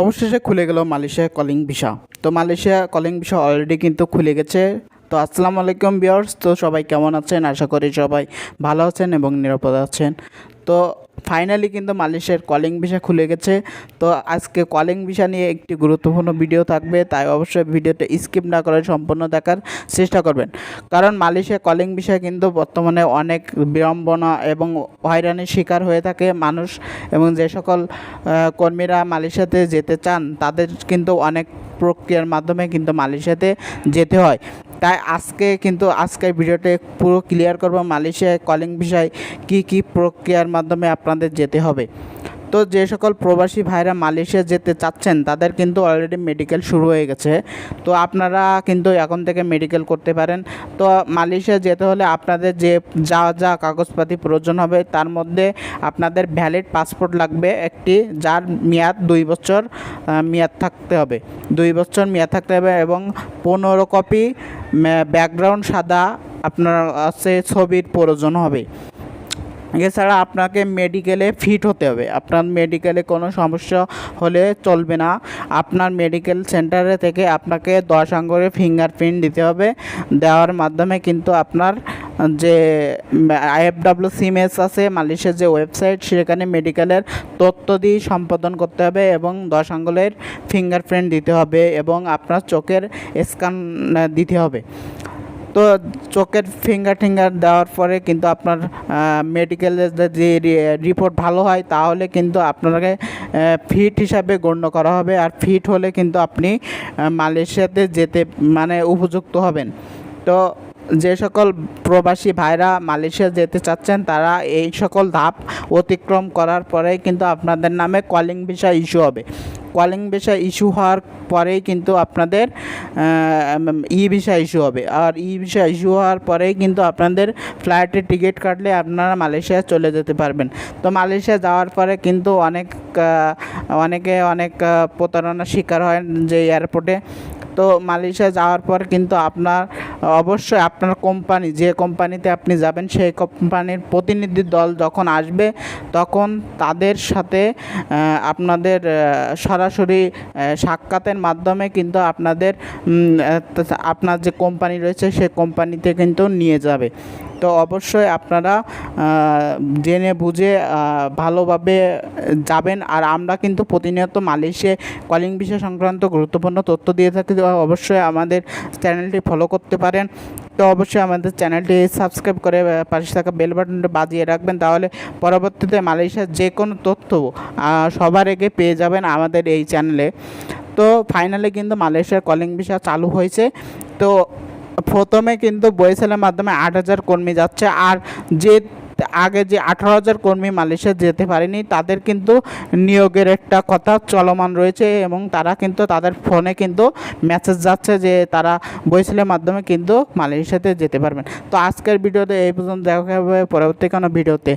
অবশেষে খুলে গেল মালয়েশিয়া কলিং ভিসা। তো মালয়েশিয়া কলিং ভিসা অলরেডি কিন্তু খুলে গেছে। তো আসসালামু আলাইকুম বিয়ার্স তো সবাই কেমন আছেন? আশা করি সবাই ভালো আছেন এবং নিরাপদ আছেন। তো ফাইনালি কিন্তু মালয়েশিয়ার কলিং ভিসা খুলে গেছে। তো আজকে কলিং ভিসা নিয়ে একটি গুরুত্বপূর্ণ ভিডিও থাকবে, তাই অবশ্যই ভিডিওটা স্কিপ না করে সম্পূর্ণ দেখার চেষ্টা করবেন। কারণ মালয়েশিয়া কলিং ভিসা কিন্তু বর্তমানে অনেক বিড়ম্বনা এবং হয়রানির শিকার হয়ে থাকে। মানুষ এবং যে সকল কর্মীরা মালয়েশিয়াতে যেতে চান, তাদের কিন্তু অনেক প্রক্রিয়ার মাধ্যমে কিন্তু মালয়েশিয়াতে যেতে হয়। তাই আজকে কিন্তু আজকের ভিডিওতে পুরো ক্লিয়ার করব মালয়েশিয়ায় কলিং বিষয় কি কি প্রক্রিয়ার মাধ্যমে আপনাদের যেতে হবে। তো যে সকল প্রবাসী ভাইরা মালয়েশিয়া যেতে চাচ্ছেন, তাদের কিন্তু অলরেডি মেডিকেল শুরু হয়ে গেছে। তো আপনারা কিন্তু এখন থেকে মেডিকেল করতে পারেন। তো মালয়েশিয়া যেতে হলে আপনাদের যে যা যা কাগজপাতি প্রয়োজন হবে, তার মধ্যে আপনাদের ভ্যালিড পাসপোর্ট লাগবে একটি, যার মেয়াদ দুই বছর মেয়াদ থাকতে হবে। দুই বছর মেয়াদ থাকতে হবে এবং পনেরো কপি ব্যাকগ্রাউন্ড সাদা, আপনার আছে, ছবির প্রয়োজন হবে। এছাড়া আপনাকে মেডিকেলে ফিট হতে হবে। আপনার মেডিকেলে কোনো সমস্যা হলে চলবে না। আপনার মেডিকেল সেন্টারে থেকে আপনাকে দশ আঙ্গুরের ফিঙ্গারপ্রিন্ট দিতে হবে। দেওয়ার মাধ্যমে কিন্তু আপনার যে আইএফডাব্লিউ সিমএস আছে, মালয়েশিয়ার যে ওয়েবসাইট সেখানে মেডিকেলের তথ্য দিয়ে সম্পাদন করতে হবে এবং দশ আঙ্গুলের ফিঙ্গারপ্রিন্ট দিতে হবে এবং আপনার চোখের স্ক্যান দিতে হবে। তো চোখের ফিঙ্গার টিঙ্গার দেওয়ার পরে কিন্তু আপনার মেডিকেলের যে রিপোর্ট ভালো হয়, তাহলে কিন্তু আপনাকে ফিট হিসাবে গণ্য করা হবে। আর ফিট হলে কিন্তু আপনি মালয়েশিয়াতে যেতে মানে উপযুক্ত হবেন। তো যে সকল প্রবাসী ভাইরা মালয়েশিয়া যেতে চাচ্ছেন, তারা এই সকল ধাপ অতিক্রম করার পরে কিন্তু আপনাদের নামে কলিং ভিসা ইস্যু হবে। কলিং ভিসা ইস্যু হওয়ার পরেই কিন্তু আপনাদের ই ভিসা ইস্যু হবে। আর ই ভিসা ইস্যু হওয়ার পরেই কিন্তু আপনাদের ফ্লাইটের টিকিট কাটলে আপনারা মালয়েশিয়া চলে যেতে পারবেন। তো মালয়েশিয়া যাওয়ার পরে কিন্তু অনেক অনেকে অনেক প্রতারণার শিকার হয় যে এয়ারপোর্টে তো মালয়েশিয়া যাওয়ার পর কিন্তু আপনার অবশ্যই আপনার কোম্পানি, যে কোম্পানিতে আপনি যাবেন, সেই কোম্পানির প্রতিনিধি দল যখন আসবে, তখন তাদের সাথে আপনাদের সরাসরি সাক্ষাতের মাধ্যমে কিন্তু আপনাদের আপনার যে কোম্পানি রয়েছে সেই কোম্পানিতে কিন্তু নিয়ে যাবে। তো অবশ্যই আপনারা জেনে বুঝে ভালোভাবে যাবেন। আর আমরা কিন্তু প্রতিনিয়ত মালয়েশিয়া কলিং বিষয় সংক্রান্ত গুরুত্বপূর্ণ তথ্য দিয়ে থাকি অবশ্যই আমাদের চ্যানেলটি ফলো করতে পারেন। তো অবশ্যই আমাদের চ্যানেলটি সাবস্ক্রাইব করে পাশে থাকা বেল বাটনটা বাজিয়ে রাখবেন। তাহলে পরবর্তীতে মালয়েশিয়ার যে কোনো তথ্য সবার আগে পেয়ে যাবেন আমাদের এই চ্যানেলে। তো ফাইনালি কিন্তু মালয়েশিয়ার কলিং বিষয় চালু হয়েছে। তো প্রথমে কিন্তু বইসেলের মাধ্যমে আট হাজার কর্মী যাচ্ছে, আর যে আগে যে আঠারো হাজার কর্মী মালয়েশিয়া যেতে পারেনি, তাদের কিন্তু নিয়োগের একটা কথা চলমান রয়েছে এবং তারা কিন্তু তাদের ফোনে কিন্তু মেসেজ যাচ্ছে যে তারা বইসেলের মাধ্যমে কিন্তু মালয়েশিয়াতে যেতে পারবেন। তো আজকের ভিডিওতে এই পর্যন্ত, দেখা হবে পরবর্তী কোনো ভিডিওতে।